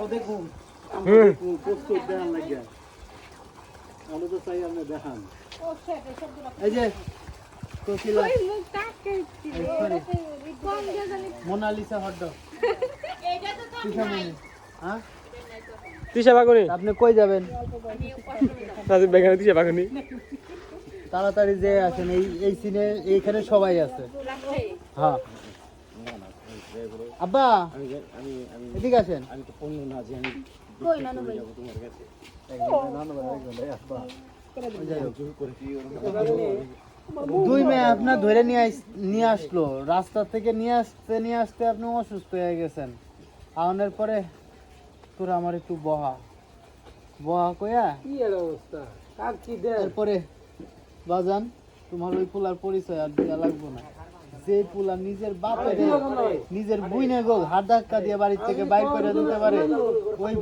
ও দেখুন প্রস্তুত দেখান লাগিয়া। আমি তো চাই আপনি দেখান এই যে মোনালিসা হ্যাঁ? তিশা বাগুনি আপনি কই যাবেন? তিশা বাগুনি তাড়াতাড়ি যে আছেন এই এই সিনে এইখানে সবাই আছে। হ্যাঁ। আব্বা এদিকে আসেন। যাই হোক। দুই মেয়ে আপনার ধরে নিয়ে আসলো। রাস্তা থেকে নিয়ে আসতে নিয়ে আসতে আপনি অসুস্থ হয়ে গেছেন। আওয়ানোর পরে তোর আমার একটু বহা। বহা কয়া এরপরে বাজান তোমার ওই পোলার পরিচয় আর দেওয়া লাগবো না। যে পুলা নিজের বাপের, নিজের বুইনে গোল হাত ধাক্কা দিয়ে বাড়ির থেকে বাইর করে দিতে পারে। ওই